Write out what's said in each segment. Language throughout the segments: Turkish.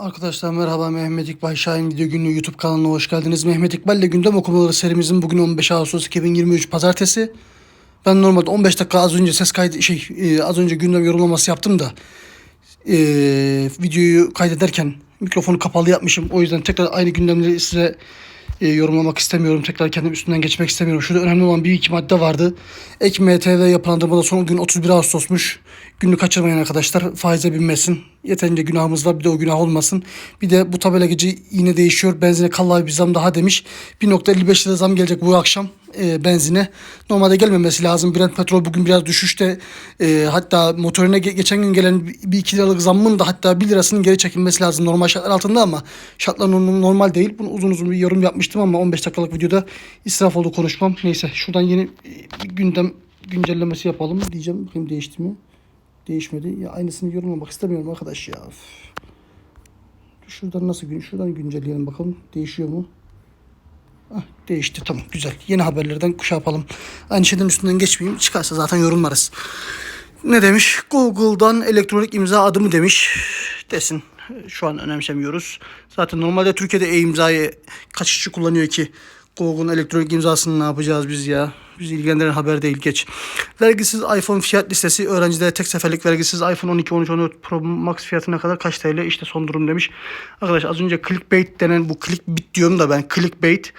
Arkadaşlar merhaba Mehmet İkbal Şahin Video Günlüğü YouTube kanalına hoş geldiniz. Mehmet İkbal ile gündem okumaları serimizin bugün 15 Ağustos 2023 Pazartesi. Ben normalde 15 dakika az önce ses kaydı şey e, az önce gündem yorumlaması yaptım da e, videoyu kaydederken mikrofonu kapalı yapmışım. O yüzden tekrar aynı gündemleri size e, yorumlamak istemiyorum. Tekrar kendim üstünden geçmek istemiyorum. Şurada önemli olan bir iki madde vardı. Ek MTV yapılandırmada son gün 31 Ağustos'muş. Günü kaçırmayın arkadaşlar. Faize binmesin. Yeterince günahımız var. Bir de o günah olmasın. Bir de bu tabela gece yine değişiyor. Benzine kallavi bir zam daha demiş. 1.55 lira zam gelecek bu akşam e, benzine. Normalde gelmemesi lazım. Brent petrol bugün biraz düşüşte. E, hatta motorine ge- geçen gün gelen bir 2 liralık zammın da hatta 1 lirasının geri çekilmesi lazım. Normal şartlar altında ama şartlar norm- normal değil. Bunu uzun uzun bir yorum yapmıştım ama 15 dakikalık videoda israf oldu konuşmam. Neyse şuradan yeni e, gündem güncellemesi yapalım diyeceğim. Bakayım değişti mi? Değişmedi. Ya aynısını yorumlamak istemiyorum arkadaş ya. Şuradan nasıl gün? Şuradan güncelleyelim bakalım. Değişiyor mu? Değişti tamam güzel. Yeni haberlerden kuşa yapalım. Aynı şeyden üstünden geçmeyeyim. Çıkarsa zaten yorumlarız. Ne demiş? Google'dan elektronik imza adımı demiş. Desin. Şu an önemsemiyoruz. Zaten normalde Türkiye'de e-imzayı kaç kişi kullanıyor ki? Google'un elektronik imzasını ne yapacağız biz ya? Bizi ilgilendiren haber değil geç. Vergisiz iPhone fiyat listesi öğrencilere tek seferlik vergisiz iPhone 12, 13, 14 Pro Max fiyatına kadar kaç TL? İşte son durum demiş. Arkadaş az önce clickbait denen bu clickbait diyorum da ben clickbait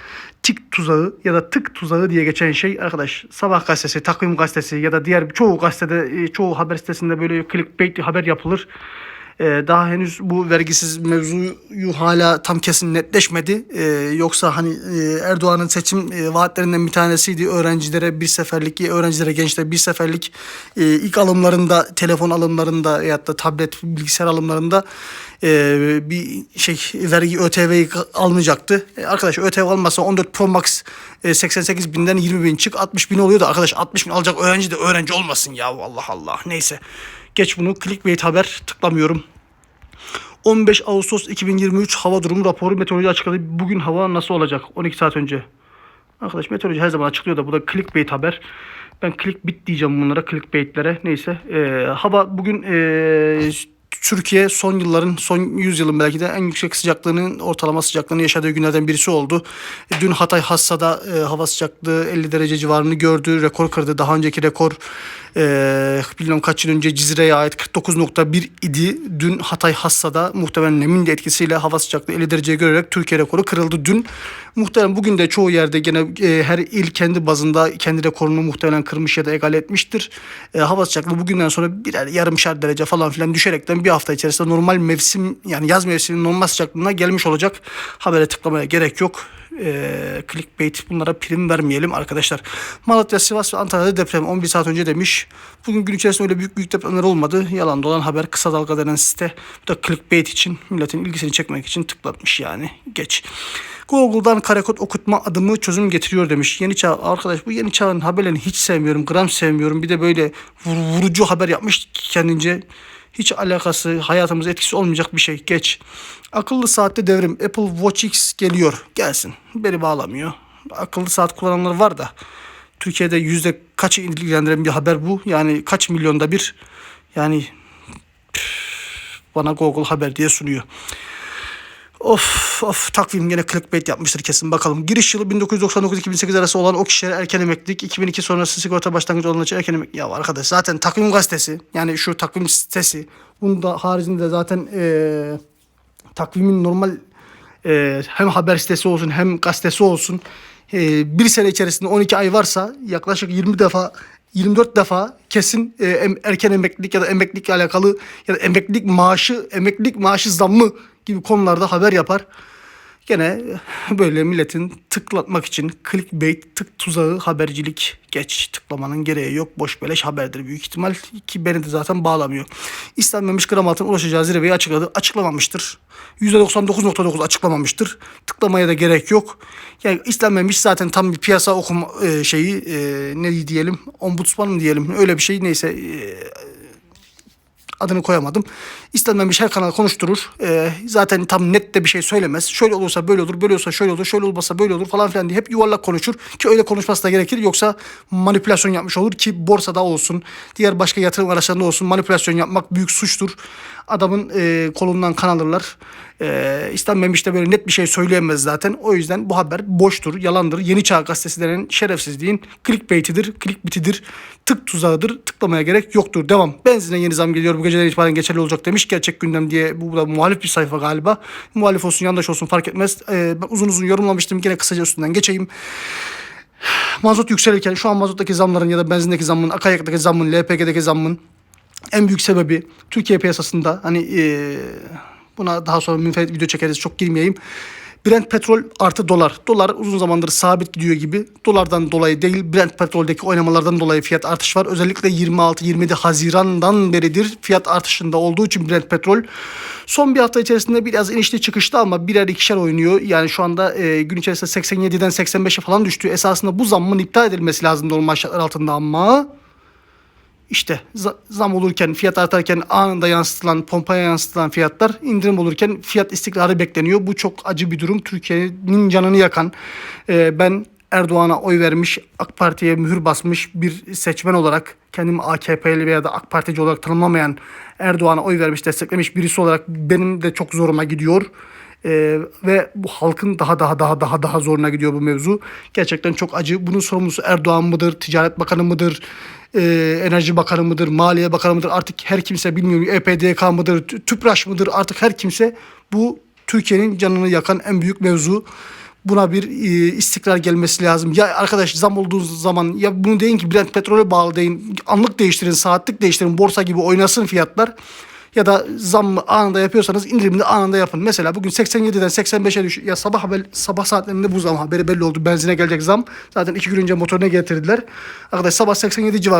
tik tuzağı ya da tık tuzağı diye geçen şey arkadaş sabah gazetesi, takvim gazetesi ya da diğer çoğu gazetede, e, çoğu haber sitesinde böyle clickbait haber yapılır. Ee, daha henüz bu vergisiz mevzuyu hala tam kesin netleşmedi. Ee, yoksa hani e, Erdoğan'ın seçim e, vaatlerinden bir tanesiydi. Öğrencilere bir seferlik, öğrencilere, gençlere bir seferlik e, ilk alımlarında, telefon alımlarında ya da tablet, bilgisayar alımlarında e, bir şey vergi ÖTV'yi almayacaktı. E, arkadaş ÖTV almasa 14 Pro Max e, 88 binden 20 bin çık 60 bin oluyor da arkadaş 60 bin alacak öğrenci de öğrenci olmasın ya Allah Allah. Neyse. Geç bunu clickbait haber tıklamıyorum. 15 Ağustos 2023 hava durumu raporu meteoroloji açıkladı. Bugün hava nasıl olacak? 12 saat önce. Arkadaş meteoroloji her zaman açıklıyor da bu da clickbait haber. Ben clickbait diyeceğim bunlara clickbaitlere. Neyse. Ee, hava bugün ee, Türkiye son yılların, son 100 yılın belki de en yüksek sıcaklığının, ortalama sıcaklığını yaşadığı günlerden birisi oldu. Dün Hatay Hassa'da e, hava sıcaklığı 50 derece civarını gördü, rekor kırdı. Daha önceki rekor e, bilmem kaç yıl önce Cizire'ye ait 49.1 idi. Dün Hatay Hassa'da muhtemelen nemin de etkisiyle hava sıcaklığı 50 dereceye görerek Türkiye rekoru kırıldı dün. Muhtemelen bugün de çoğu yerde gene e, her il kendi bazında kendi rekorunu muhtemelen kırmış ya da egal etmiştir. E, hava sıcaklığı bugünden sonra birer yarımşar derece falan filan düşerekten bir hafta içerisinde normal mevsim yani yaz mevsiminin normal sıcaklığına gelmiş olacak. Habere tıklamaya gerek yok. E, clickbait bunlara prim vermeyelim arkadaşlar. Malatya, Sivas ve Antalya'da deprem 11 saat önce demiş. Bugün gün içerisinde öyle büyük büyük depremler olmadı. Yalan dolan haber kısa dalga denen site. Bu da clickbait için milletin ilgisini çekmek için tıklatmış yani. Geç. Google'dan karekod okutma adımı çözüm getiriyor demiş. Yeni çağ arkadaş bu yeni çağın haberlerini hiç sevmiyorum. Gram sevmiyorum. Bir de böyle vur- vurucu haber yapmış kendince. Hiç alakası, hayatımıza etkisi olmayacak bir şey. Geç. Akıllı saatte devrim. Apple Watch X geliyor. Gelsin. Beni bağlamıyor. Akıllı saat kullananlar var da. Türkiye'de yüzde kaçı ilgilendiren bir haber bu. Yani kaç milyonda bir. Yani bana Google haber diye sunuyor. Of of takvim yine clickbait yapmıştır kesin bakalım. Giriş yılı 1999-2008 arası olan o kişilere erken emeklilik, 2002 sonrası sigorta başlangıcı olanlar için erken emeklilik. Ya arkadaş zaten takvim gazetesi yani şu takvim sitesi bunun da haricinde zaten eee takvimin normal eee, hem haber sitesi olsun hem gazetesi olsun eee, bir sene içerisinde 12 ay varsa yaklaşık 20 defa 24 defa kesin em- erken emeklilik ya da emeklilikle alakalı ya da emeklilik maaşı, emeklilik maaşı zammı gibi konularda haber yapar. Gene böyle milletin tıklatmak için clickbait, tık tuzağı, habercilik geç tıklamanın gereği yok. Boş beleş haberdir büyük ihtimal ki beni de zaten bağlamıyor. İstenmemiş gram altın ulaşacağı zirveyi açıkladı. Açıklamamıştır. %99.9 açıklamamıştır. Tıklamaya da gerek yok. Yani istenmemiş zaten tam bir piyasa okuma e, şeyi e, ne diyelim ombudsman mı diyelim öyle bir şey neyse e, adını koyamadım. İstenmemiş her kanal konuşturur. Ee, zaten tam net de bir şey söylemez. Şöyle olursa böyle olur, böyle olursa şöyle olur, şöyle olmazsa böyle olur falan filan diye hep yuvarlak konuşur. Ki öyle konuşması da gerekir. Yoksa manipülasyon yapmış olur ki borsada olsun, diğer başka yatırım araçlarında olsun manipülasyon yapmak büyük suçtur. Adamın e, kolundan kan alırlar. E, istenmemiş de böyle net bir şey söyleyemez zaten. O yüzden bu haber boştur, yalandır. Yeni Çağ Gazetesi denen şerefsizliğin clickbait'idir, clickbit'idir, tık tuzağıdır. Tıklamaya gerek yoktur. Devam. Benzine yeni zam geliyor. Bu geceden itibaren geçerli olacak demiş. Gerçek gündem diye bu da muhalif bir sayfa galiba. Muhalif olsun, yandaş olsun fark etmez. E, ben uzun uzun yorumlamıştım. Yine kısaca üstünden geçeyim mazot yükselirken şu an mazottaki zamların ya da benzindeki zammın, akaryakıttaki zammın, LPG'deki zammın en büyük sebebi Türkiye piyasasında hani eee, buna daha sonra münferit video çekeriz çok girmeyeyim. Brent petrol artı dolar. Dolar uzun zamandır sabit gidiyor gibi. Dolardan dolayı değil Brent petroldeki oynamalardan dolayı fiyat artış var. Özellikle 26-27 Haziran'dan beridir fiyat artışında olduğu için Brent petrol son bir hafta içerisinde biraz inişli çıkışlı ama birer ikişer oynuyor. Yani şu anda e, gün içerisinde 87'den 85'e falan düştü. Esasında bu zammın iptal edilmesi lazım normal şartlar altında ama işte za- zam olurken, fiyat artarken anında yansıtılan, pompaya yansıtılan fiyatlar indirim olurken fiyat istikrarı bekleniyor. Bu çok acı bir durum. Türkiye'nin canını yakan. Ee, ben Erdoğan'a oy vermiş, AK Parti'ye mühür basmış bir seçmen olarak kendimi AKP'li veya da AK Partici olarak tanımlamayan Erdoğan'a oy vermiş, desteklemiş birisi olarak benim de çok zoruma gidiyor. Ee, ve bu halkın daha daha daha daha daha zoruna gidiyor bu mevzu. Gerçekten çok acı. Bunun sorumlusu Erdoğan mıdır, Ticaret Bakanı mıdır, e, Enerji Bakanı mıdır, Maliye Bakanı mıdır artık her kimse bilmiyorum EPDK mıdır, Tü- TÜPRAŞ mıdır artık her kimse bu Türkiye'nin canını yakan en büyük mevzu. Buna bir e, istikrar gelmesi lazım. Ya arkadaş zam olduğu zaman ya bunu deyin ki Brent petrole bağlı deyin. Anlık değiştirin, saatlik değiştirin. Borsa gibi oynasın fiyatlar ya da zam anında yapıyorsanız indirimini anında yapın. Mesela bugün 87'den 85'e düş. Ya sabah haber, sabah saatlerinde bu zam haberi belli oldu. Benzine gelecek zam. Zaten iki gün önce motoruna getirdiler. Arkadaş sabah 87 civarı